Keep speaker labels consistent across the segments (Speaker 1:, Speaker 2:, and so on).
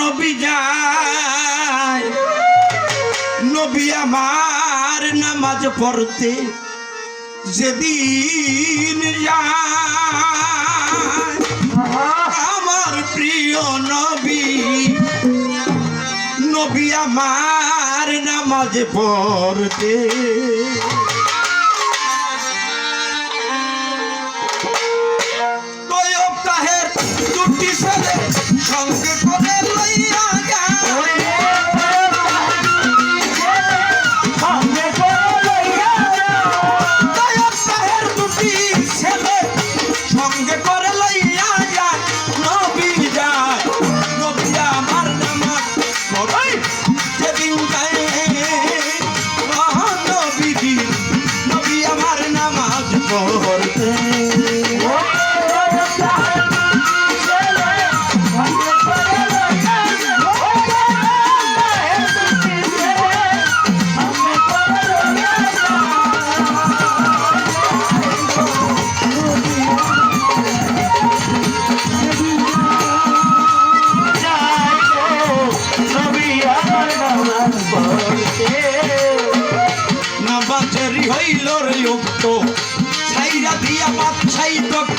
Speaker 1: নবী যায়। নবী আমার নামাজ পড়তে যেদিন আমার প্রিয় নবী নবী আমার নামাজ পড়তে। দুটি সাথে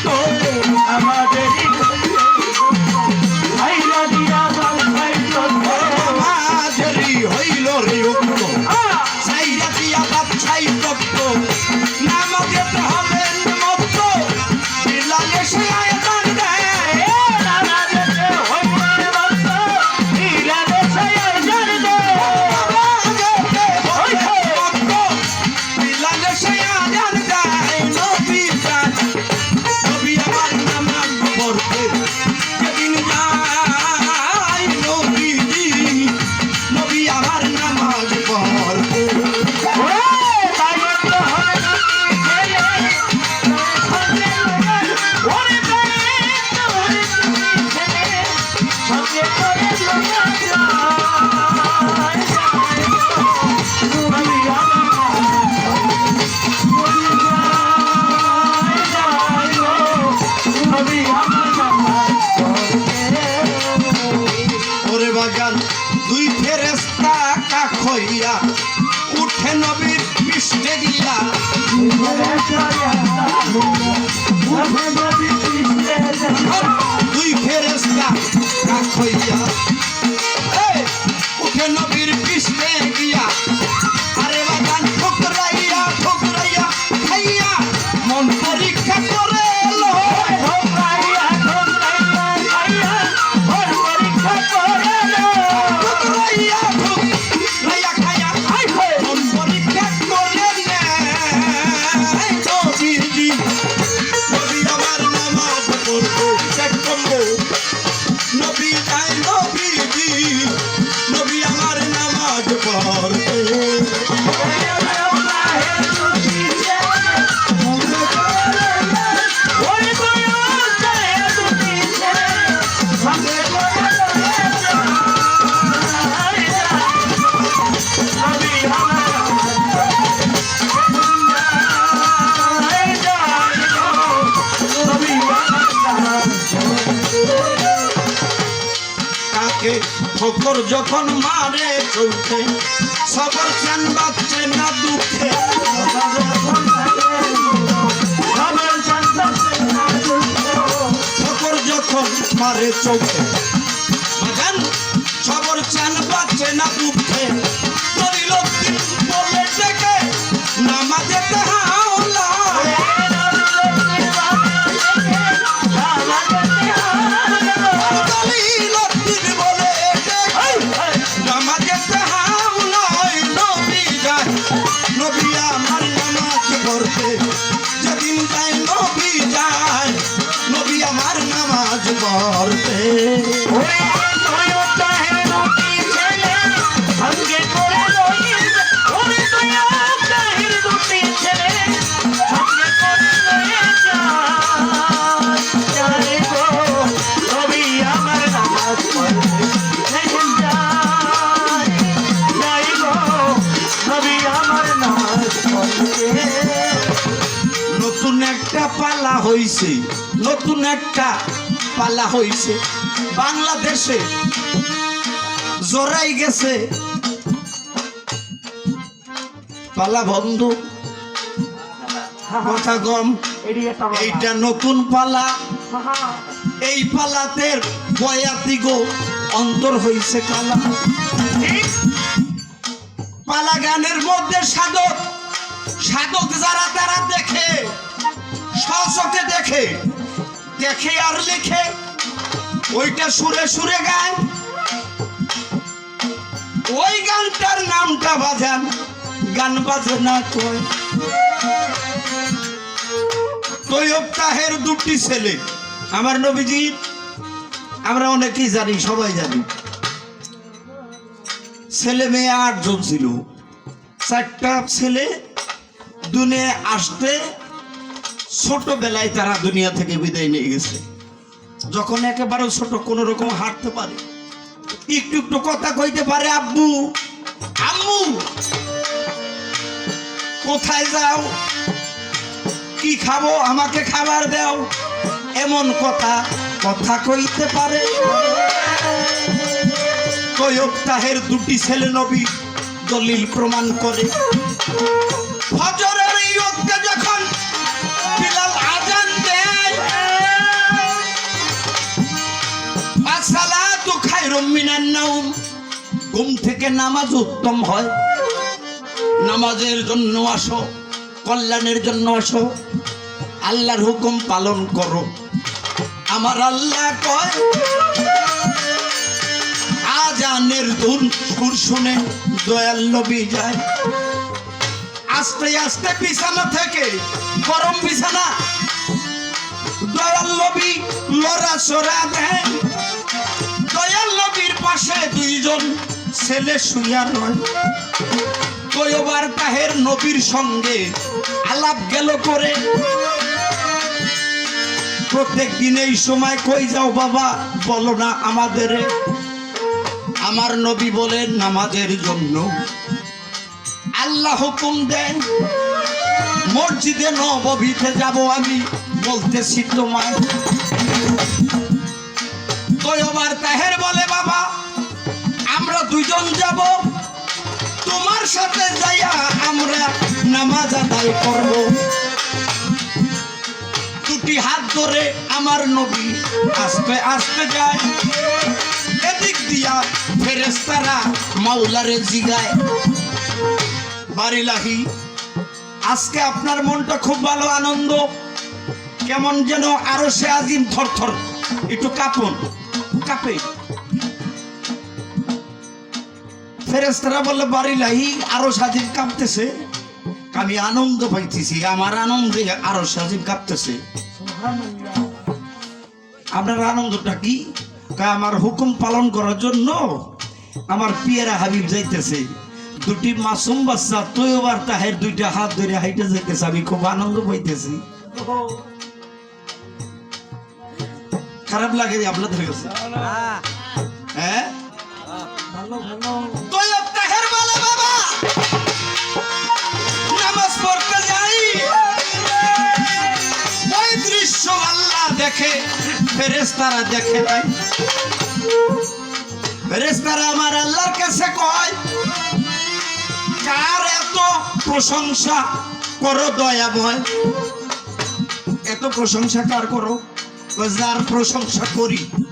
Speaker 1: Oh, I'm থাকে ঠোকর যখন মারে চলতে সবর চেন বাচ্চে না দুঃখে। ঠোকর যখন মারে চৌকে সবর চান বাচ্চে না দুঃখে। একটা পালা হয়েছে বাংলাদেশে জোরাই গেছে। পালা বন্ধু। কথা কম। এইটা নতুন পালা এই পালাতে অন্তর হইছে কালা। পালা গানের মধ্যে সাধক। সাধক যারা তারা দেখে। দেখে আর লিখে ওইটা সুরে সুরে গায়। ওই গানটার নামটা বাজান, গান বাজে না কয়। তৈয়ব তাহের দুটি ছেলে, আমার নবীজি, আমরা অনেকেই জানি, সবাই জানি। ছেলে মেয়ে আটজন ছিল। চারটা ছেলে দুনিয়ায় আসতে ছোটবেলায় তারা দুনিয়া থেকে বিদায় নিয়ে গেছে। যখন একেবারে ছোট, কোন রকম হাঁটতে পারে। একটু একটু কথা কইতে পারে, আব্বু, আম্মু, কোথায় যাও? কি খাব? আমাকে খাবার দাও। এমন কথা কথা কইতে পারে। তৈয়ব তাহের দুটি ছেলে নবী দলিল প্রমাণ করে। ফজরের ঘুম থেকে নামাজ উত্তম হয়। নামাজের জন্য আসো, কল্যাণের জন্য আসো, আল্লাহর হুকুম পালন করো। আমার আল্লাহ আজানের ধুন সুর শুনে দয়াল নবী যায়। আস্তে আস্তে বিছানা থেকে গরম বিছানা, দয়াল নবী লড়া চড়া দেয় দয়াল নবীর পাশে দুইজন ছেলে তাহের নবীর সঙ্গে আলাপ গেল করে? প্রত্যেক দিন এই সময় কই যাও বাবা? বলো না আমাদের। আমার নবী বলেন নামাজের জন্য আল্লাহ হুকুম দেন, মসজিদে নববীতে যাব আমি, বলতেছি তোমায়। কয়বার তাহের তোমার যাইয়া আমরা নামাজ আদায় করব। দুটি হাত ধরে আমার নবী আস্তে আস্তে যায়। এদিক দিয়া ফেরেস্তারা মাওলারে জিগায়। বাড়িলাহি, আজকে আপনার মনটা খুব ভালো আনন্দ। কেমন যেন আরও সে আজিম থর থর একটু কাঁপন, কাঁপে। ফেরেস্তারা বললে বাড়িলাহি আরও সাজিম কাঁপতেছে। আমি আনন্দ পাইতেছি আমার আনন্দে আরও সাজিম কাঁপতেছে। আপনার আনন্দটা কি? আমার হুকুম পালন করার জন্য আমার পিয়ারা হাবিব যাইতেছে। দুটি মাসুম বাচ্চা তৈবার তাহের দুইটা হাত ধরে হাইটে যাইতেছে আমি খুব আনন্দ পাইতেছি। খারাপ লাগে আপনাদের কাছে? হ্যাঁ? দেখে কাছে কয়, কার এত প্রশংসা করো দয়াময়? এত প্রশংসা কার করো? যার প্রশংসা করি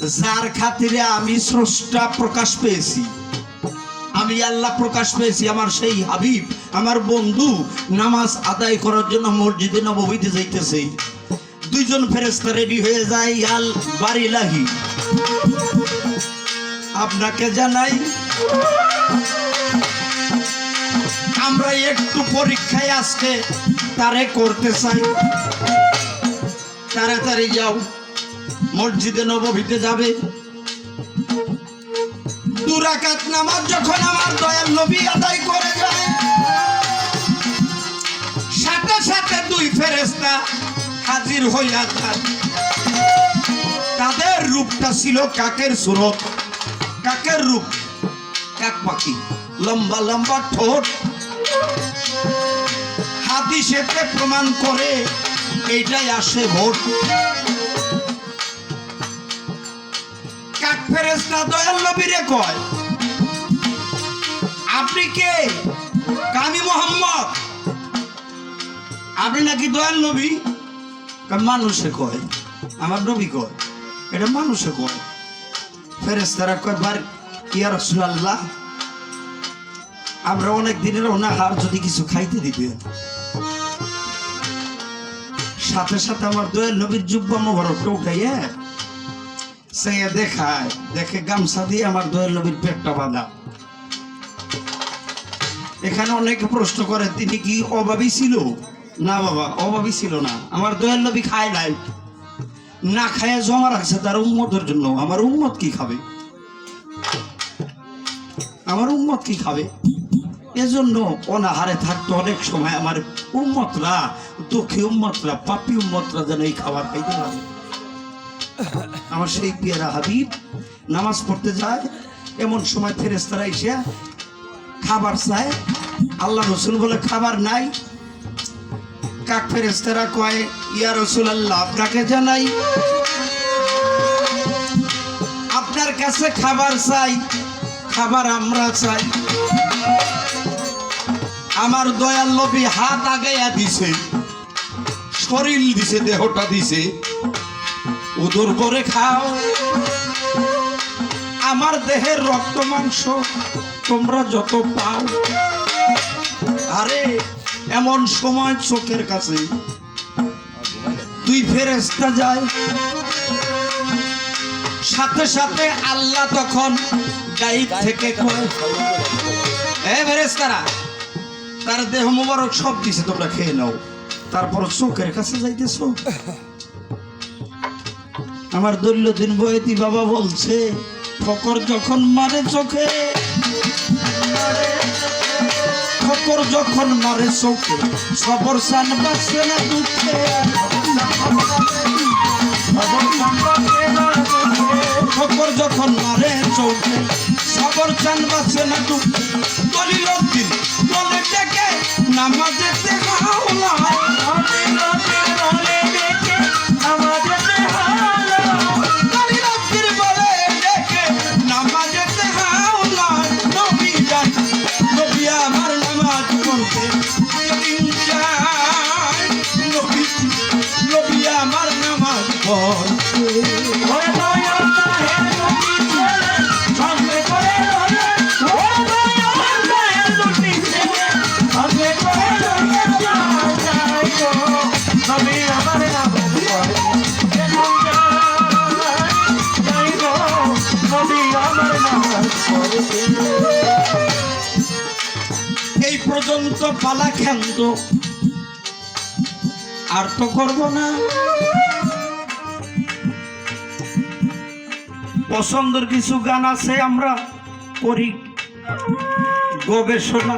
Speaker 1: যার খাতিরে আমি স্রষ্টা প্রকাশ পেয়েছি। আমি আল্লাহ প্রকাশ পেয়েছি, আমার সেই হাবিব, আমার বন্ধু নামাজ আদায় করার জন্য মসজিদে নবমীতে যাইতেছে। দুইজন ফেরেস্তা রেডি হয়ে যায়, আল বাড়ি বাড়িলাহি আপনাকে জানাই, আমরা একটু পরীক্ষায় আজকে তারে করতে চাই। তাড়াতাড়ি যাও। মসজিদে নবমীতে যাবে। দুরাকাত নামাজ যখন আমার দয়াল নবী আদায় করে যায়, সাথে সাথে দুই ফেরেস্তা হাজির হইয়া যায়। তাদের রূপটা ছিল কাকের সুরত। কাকের রূপ? কাক পাখি, লম্বা লম্বা ঠোঁট। হাদিসেতে প্রমাণ করে, এইটাই আসে ভোট। ফেরেস্তা কয়, আপনি কে? কামি মোহাম্মদ? আপনি নাকি দয়াল নবী? মানুষে কয়, আমার নবী কয়, এটা মানুষে কয়। ফেরেস্তারা কয় বার আমরা অনেক দিনের অনাহার যদি কিছু খাইতে দিবেন সাথে সাথে আমার দয়াল নবীর জুব্বা মোবারকটা উঠাইয়া দেখায়, দেখে গামছা দিয়ে আমার দয়াল পেটটা বাঁধা। এখানে অনেকে প্রশ্ন করে, তিনি কি ছিল? না বাবা ছিল না। আমার খায় নাই। না খায় জমা রাখছে তার উম্মতের জন্য। আমার উম্মত কি খাবে? আমার উম্মত কি খাবে? এজন্য অনাহারে থাকতো অনেক সময় আমার উম্মতরা, দুঃখী উম্মতরা, পাপি উম্মতরা যেন এই খাবার খাইতে পারে। আমার সেই পিয়ারা হাবিব নামাজ পড়তে যায়, এমন সময় ফেরেস্তারা এসে খাবার চায়। আল্লাহ রসুল বলে, খাবার নাই। কাক ফেরেস্তারা কয়, ইয়া রসুল আল্লাহ আপনাকে জানাই, আপনার কাছে খাবার চাই, খাবার আমরা চাই। আমার দয়াল নবী হাত আগাইয়া দিছে, শরীর দিছে, দেহটা দিছে। উদর করে খাও। আমার দেহের রক্ত মাংস তোমরা যত পাও। আরে, এমন সময় চোখের কাছে দুই ফেরেস্তা যায়। সাথে সাথে আল্লাহ তখন গাইব থেকে ফেরেস্তারা তার দেহ মোবারক সব দিছে তোমরা খেয়ে নাও। তারপর চোখের কাছে যাইতেছো। আমার দৈল্যদিন বয়েতি বাবা বলছে, ফকর যখন মারে চোখে, ফকর যখন মারে চোখে, সবর সান বাঁচে না দুঃখে। ফকর যখন মারে চোখে, সবর চান বাঁচে না দুঃখে। দলিল দিন বলে ডেকে নামাজেতে হাওলা পর্যন্ত পালা খেন্ত আর তো করব না। পছন্দের কিছু গান আছে আমরা করি। গবেষণা।